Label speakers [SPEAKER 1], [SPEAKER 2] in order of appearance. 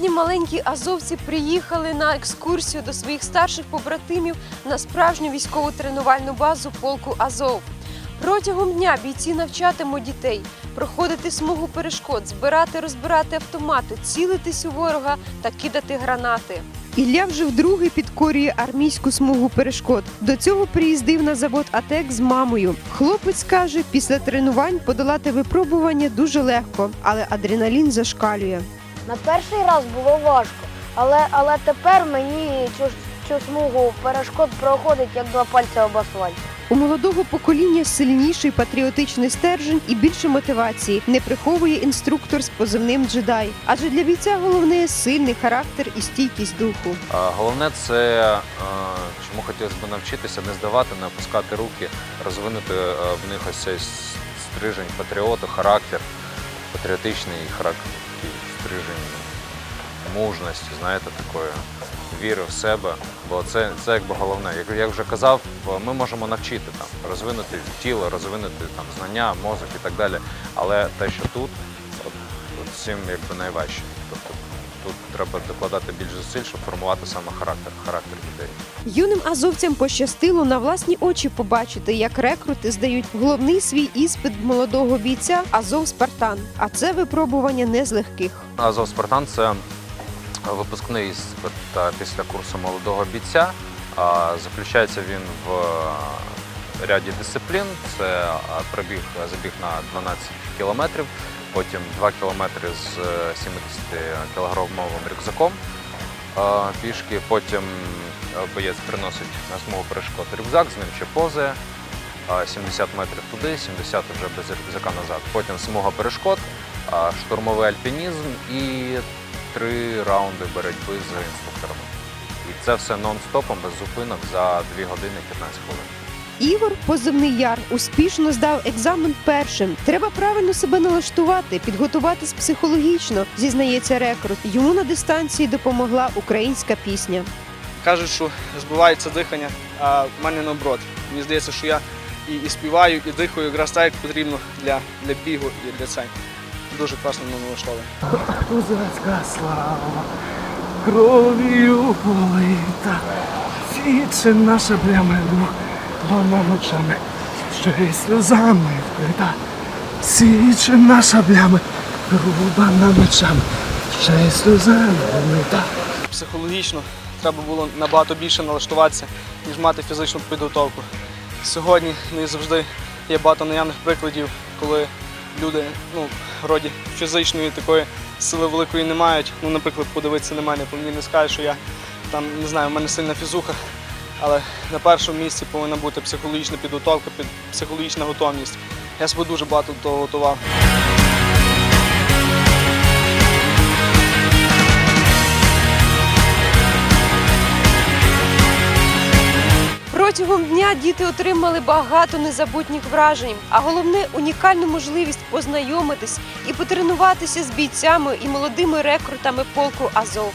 [SPEAKER 1] Молоді азовці приїхали на екскурсію до своїх старших побратимів на справжню військову тренувальну базу полку Азов. Протягом дня бійці навчатимуть дітей проходити смугу перешкод, збирати, розбирати автомати, цілитись у ворога та кидати гранати. Ілля вже вдруге підкорює армійську смугу перешкод. До цього приїздив на завод АТЕК з мамою. Хлопець каже, після тренувань подолати випробування дуже легко, але адреналін зашкалює.
[SPEAKER 2] На перший раз було важко, але, але тепер мені цю, цю смугу перешкод проходить як два пальці об асфальт.
[SPEAKER 1] У молодого покоління сильніший патріотичний стержень і більше мотивації не приховує інструктор з позивним джедай. Адже для бійця головне сильний характер і стійкість духу.
[SPEAKER 3] Головне це е, чому хотілося б навчитися, не здавати, не опускати руки, розвинути е, в них ось цей стрижень патріоту, характер, патріотичний характер, такий мужності, знаєте, такої віри в себе. Бо це, це якби головне. Як я вже казав, ми можемо навчити там, розвинути тіло, розвинути там знання, мозок і так далі. Але те, що тут, от, от цим якби найважче. Тобто тут треба докладати більш зусиль, щоб формувати саме характер, характер дітей.
[SPEAKER 1] Юним азовцям пощастило на власні очі побачити, як рекрути здають головний свій іспит молодого бійця Азов Спартан. А це випробування не з легких.
[SPEAKER 3] Азов Спартан це випускний е, після курсу молодого бійця. Заключається він в е, ряді дисциплін. Це е, пробіг, забіг на 12 кілометрів, потім 2 кілометри з 70-кілограмовим рюкзаком пішки. Потім боєць приносить на смугу перешкод рюкзак, з ним ще позує. Е, 70 метрів туди, 70 вже без рюкзака назад. Потім смуга перешкод, штурмовий альпінізм і три раунди боротьби з інструкторами. І це все нон-стопом, без зупинок за 2 години 15 хвилин.
[SPEAKER 1] Ігор, позивний яр, успішно здав екзамен першим. Треба правильно себе налаштувати, підготуватись психологічно, зізнається рекрут. Йому на дистанції допомогла українська пісня.
[SPEAKER 4] Кажуть, що збивається дихання, а в мене наоборот. Мені здається, що я і, і співаю, і дихаю якраз так, як потрібно для, для бігу і для цей. Дуже класно налаштовує.
[SPEAKER 5] Козацька слава, кров'ю полита, січе наша блямеду, вона ночами, що й сльозами вкрита. Січе наша блями, груба на ночами, ще й сльозами вмита.
[SPEAKER 4] Психологічно треба було набагато більше налаштуватися, ніж мати фізичну підготовку. Сьогодні не завжди є багато наявних прикладів, коли люди ну, вроді фізичної такої сили великої не мають. Ну, наприклад, подивитися на мене, по мені не скажуть, що я там не знаю, в мене сильна фізуха. Але на першому місці повинна бути психологічна підготовка, психологічна готовність. Я себе дуже багато до того готував.
[SPEAKER 1] Протягом дня діти отримали багато незабутніх вражень, а головне унікальну можливість познайомитись і потренуватися з бійцями і молодими рекрутами полку Азов.